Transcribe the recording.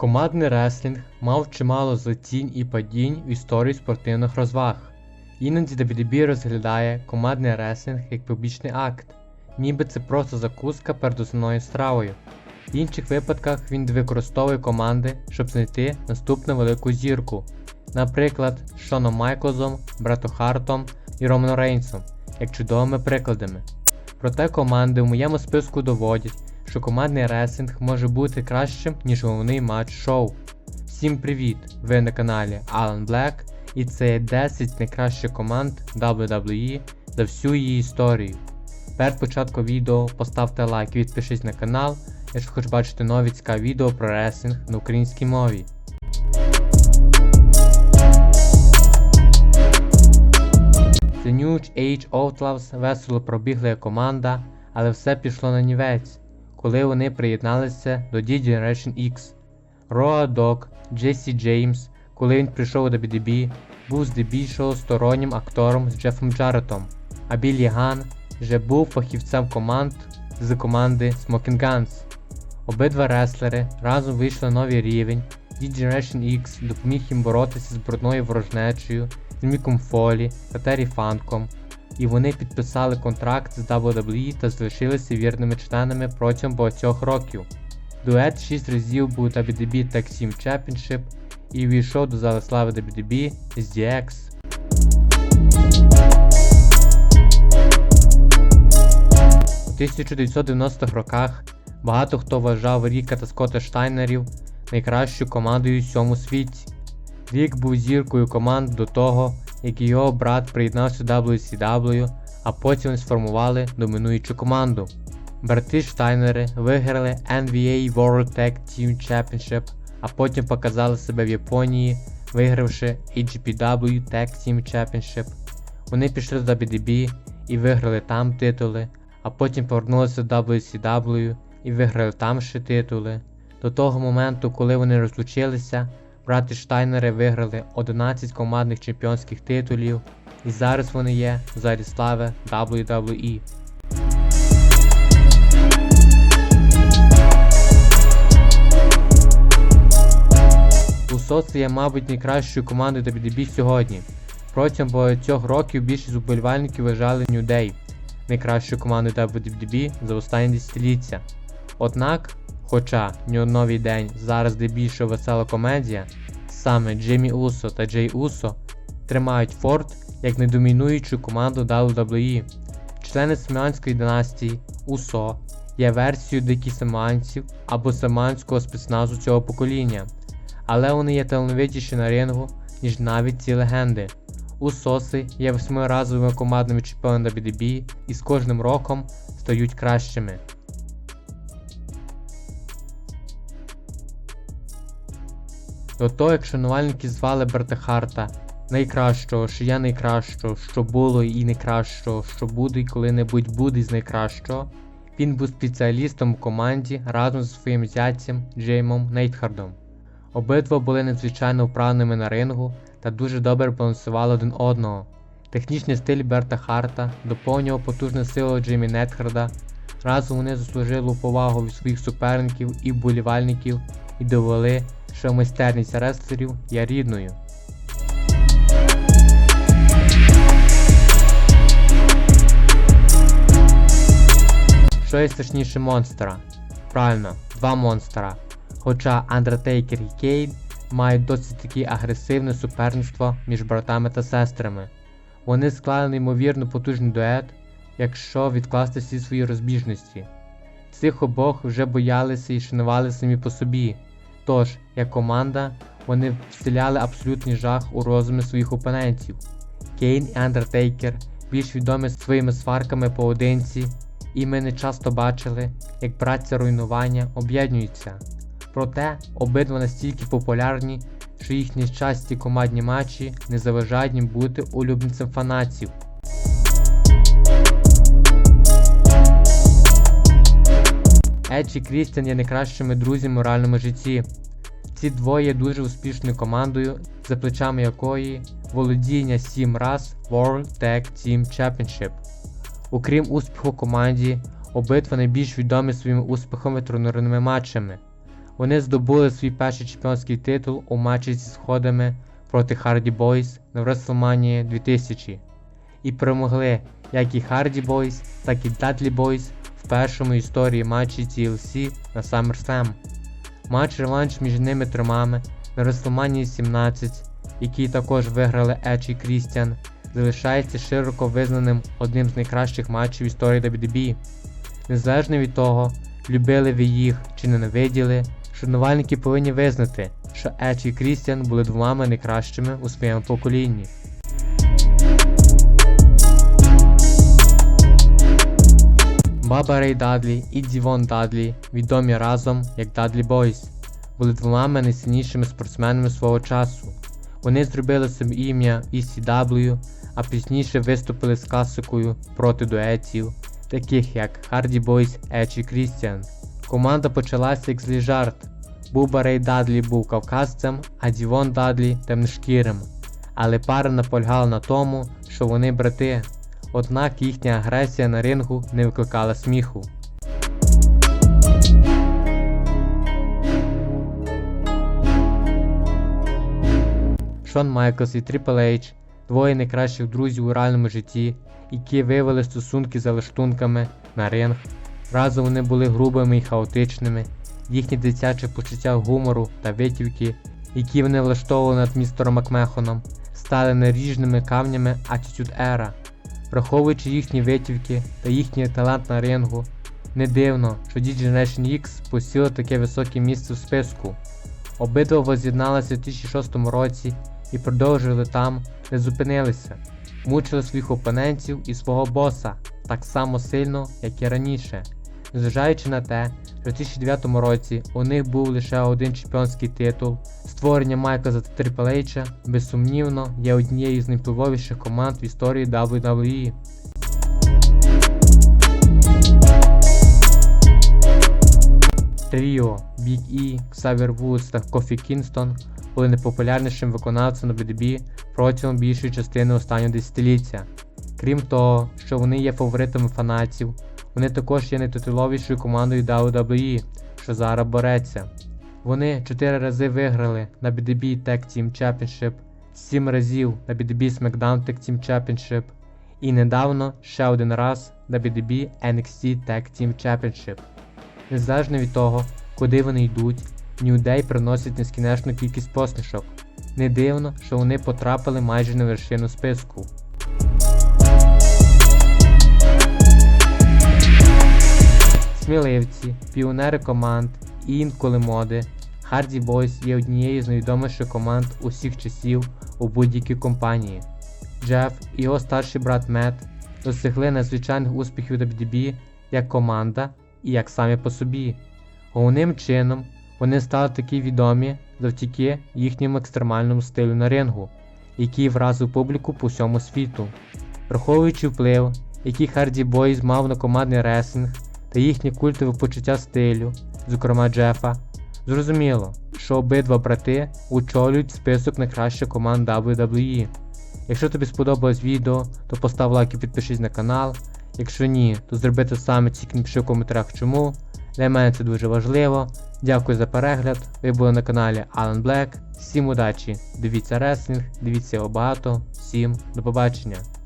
Командний реслінг мав чимало злетінь і падінь в історії спортивних розваг. Іноді WWE розглядає командний реслінг як побічний акт, ніби це просто закуска перед основною стравою. В інших випадках він використовує команди, щоб знайти наступну велику зірку, наприклад, Шоном Майклзом, Бретом Хартом і Романом Рейнсом, як чудовими прикладами. Проте команди в моєму списку доводять, що командний реслінг може бути кращим, ніж головний матч шоу. Всім привіт! Ви на каналі Alan Black і це 10 найкращих команд WWE за всю її історію. Перед початком відео поставте лайк і підпишись на канал, якщо хочеш бачити нові цікаві відео про реслінг на українській мові. The New Age Outlaws весело пробігла як команда, але все пішло на нівець, коли вони приєдналися до D-Generation X. Роа Док, Джесі Джеймс, коли він прийшов у WWE, був здебільшого стороннім актором з Джефом Джаретом, а Біллі Ган вже був фахівцем команд з команди Smoking Guns. Обидва реслери разом вийшли на новий рівень, D-Generation X допоміг їм боротися з брудною ворожнечею, з Міком Фолі та Террі Фанком, і вони підписали контракт з WWE та залишилися вірними членами протягом багатьох років. Дует 6 разів був WWE Tag Team Championship і увійшов до зали слави WWE з DX. У 1990-х роках багато хто вважав Ріка та Скотта Штайнерів найкращою командою у всьому світі. Рік був зіркою команд до того, як його брат приєднався до WCW, а потім сформували домінуючу команду. Брати Штайнери виграли NBA World Tag Team Championship, а потім показали себе в Японії, вигравши HPW Tag Team Championship. Вони пішли до WDB і виграли там титули, а потім повернулися до WCW і виграли там ще титули. До того моменту, коли вони розлучилися, брати Штайнери виграли 11 командних чемпіонських титулів, і зараз вони є в залі слави WWE. Усоси є, мабуть, найкращою командою WWE сьогодні. Протягом багатьох років більшість уболівальників вважали New Day найкращою командою WWE за останні десятиліття. Однак, хоча New Новий День зараз здебільшого весела комедія, саме Джиммі Усо та Джей Усо тримають форт як недомінуючу команду WWE. Члени Семіанської династії Усо є версією дикі саманців або саманського спецназу цього покоління, але вони є талановитіші на рингу, ніж навіть ці легенди. Усоси є восьмиразовими командними чемпіонами WWE і з кожним роком стають кращими. До того, як шанувальники звали Берта Харта найкращого, що я найкращого, що було і найкращого, що буде і коли-небудь буде з найкращого, він був спеціалістом у команді разом зі своїм зятцем Джеймом Нейтхардом. Обидва були надзвичайно вправними на рингу та дуже добре балансували один одного. Технічний стиль Берта Харта доповнював потужну силу Джеймі Нетхарда. Разом вони заслужили повагу від своїх суперників і вболівальників і довели, що майстерність рестлерів є рідною. Що є страшніше монстра? Правильно, два монстра. Хоча Undertaker і Кейн мають досить таки агресивне суперництво між братами та сестрами. Вони склали неймовірно потужний дует, якщо відкласти всі свої розбіжності. Цих обох вже боялися і шанували самі по собі. Тож, як команда, вони вселяли абсолютний жах у розуми своїх опонентів. Кейн і Undertaker більш відомі своїми сварками поодинці, і ми не часто бачили, як браття руйнування об'єднуються. Проте обидва настільки популярні, що їхні часті командні матчі не заважають їм бути улюбленцем фанатів. Едж і Крістіан є найкращими друзями у реальному житті. Ці двоє дуже успішною командою, за плечами якої володіння 7 раз World Tag Team Championship. Окрім успіху команді, обидва найбільш відомі своїми успіхами турнірними матчами. Вони здобули свій перший чемпіонський титул у матчі зі сходами проти Hardy Boys на WrestleMania 2000 і перемогли як і Hardy Boys, так і Boys в першому історії матчі TLC на SummerSlam. Матч реванш між ними тримами на WrestleMania 17, який також виграли Edge і Крістіан, залишається широко визнаним одним з найкращих матчів історії WWE. Незалежно від того, любили ви їх чи ненавиділи, шанувальники повинні визнати, що Edge і Крістіан були двома найкращими у своєму поколінні. Баба Рей Дадлі і Дівон Дадлі, відомі разом як Дадлі Бойс, були двома найсильнішими спортсменами свого часу. Вони зробили собі ім'я ECW, а пізніше виступили з класикою проти дуетів, таких як Hardy Boys, Edge і Christian. Команда почалася як злий жарт. Буба Рей Дадлі був кавказцем, а Дівон Дадлі темношкірим. Але пара наполягала на тому, що вони брати. Однак їхня агресія на рингу не викликала сміху. Шон Майклс і Трипл Ейдж двоє найкращих друзів у реальному житті, які вивели стосунки за лаштунками на ринг. Разом вони були грубими і хаотичними, їхні дитяче почуття гумору та витівки, які вони влаштовували над містером Макмехоном, стали наріжними камнями Attitude Era. Враховуючи їхні витівки та їхній талант на рингу, не дивно, що D-Generation X посіло таке високе місце в списку. Обидва воз'єдналися у 2006 році і продовжили там, де зупинилися, мучили своїх опонентів і свого боса так само сильно, як і раніше. Незважаючи на те, що у 2009 році у них був лише один чемпіонський титул, створення Майкла за Triple H, безсумнівно, є однією з найвпливовіших команд в історії WWE. Тріо, Big E, Xavier Woods та Кофі Кінстон були найпопулярнішим виконавцем на BDB протягом більшої частини останнього десятиліття. Крім того, що вони є фаворитами фанатів, вони також є найтитуловішою командою WWE, що зараз бореться. Вони 4 рази виграли на BDB Tag Team Championship, 7 разів на BDB SmackDown Tag Team Championship і недавно ще один раз на BDB NXT Tag Team Championship. Незалежно від того, куди вони йдуть, New Day приносить нескінченну кількість посмішок. Не дивно, що вони потрапили майже на вершину списку. Сміливці, піонери команд і інколи моди, Hardy Boys є однією з найвідоміших команд усіх часів у будь-якій компанії. Джеф і його старший брат Мет досягли надзвичайних успіхів WWE як команда і як самі по собі. Головним чином вони стали такі відомі завдяки їхньому екстремальному стилю на рингу, який вразив публіку по всьому світу. Враховуючи вплив, який Hardy Boys мав на командний реслінг та їхнє культове почуття стилю, зокрема Джефа, зрозуміло, що обидва брати очолюють список найкращих команд WWE. Якщо тобі сподобалось відео, то постав лайк і підпишись на канал. Якщо ні, то зроби те саме, тільки напиши в коментарях чому. Для мене це дуже важливо. Дякую за перегляд. Ви були на каналі Alan Black. Всім удачі! Дивіться реслінг, дивіться його багато. Всім до побачення!